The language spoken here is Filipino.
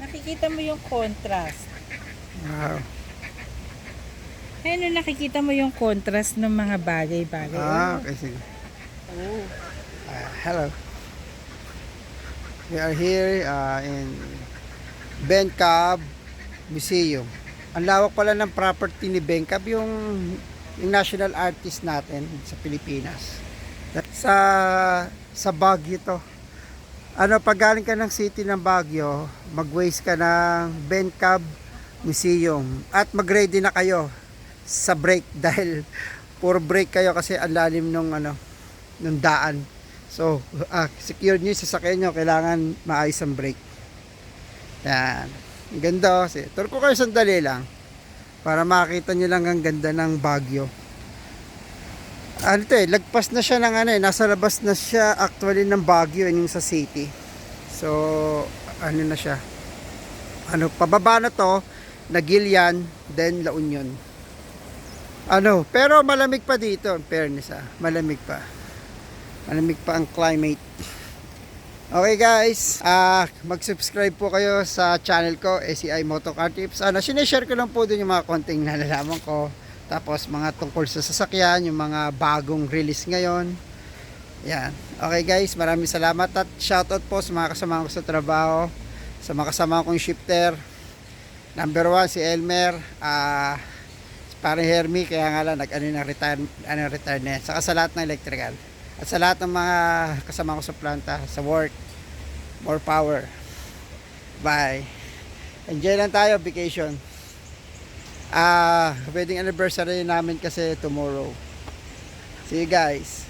Nakikita mo yung contrast. Wow. Ayun, nakikita mo yung contrast ng mga bagay-bagay. Ah, okay, sige. Oh. Ah, hello. We are here uh, in Ben Cab Museum. Ang lawak pala ng property ni Ben Cab, yung, yung national artist natin sa Pilipinas. Sa sa Baguio to. Ano, pag galing ka ng city ng Baguio, mag-waste ka ng Ben Cab Museum. At mag-ready na kayo sa break dahil puro break kayo kasi ang lalim nung ano, nung daan. So, ah, secure nyo yung sasakyan nyo, kailangan maayos ang brake. Yan. Ang ganda kasi. Tour ko kayo sandali lang para makita nyo lang ang ganda ng Baguio. Ano to eh, lagpas na siya ng ano eh, nasa labas na siya actually ng Baguio yung sa city. So, ano na siya. Ano, pababa na to, Nagilian, then La Union. Ano, pero malamig pa dito, in fairness ah, malamig pa. Malamig pa ang climate. Okay guys, ah mag-subscribe po kayo sa channel ko, ACI Motocar Tips. Ano, sinishare ko lang po din yung mga konting nalalaman ko. Tapos mga tungkol sa sasakyan, yung mga bagong release ngayon. Yan. Okay guys, maraming salamat at shoutout po sa mga kasama ko sa trabaho, sa mga kasama kong shifter. Number one, si Elmer. Ah, parang Hermie, kaya nga lang nag-ano ng retire, ano, retire na yan. Saka sa lahat ng electrical. At sa lahat ng mga kasama ko sa planta, sa work, more power. Bye. Enjoy lang tayo, vacation. Ah, wedding anniversary namin kasi tomorrow. See you guys.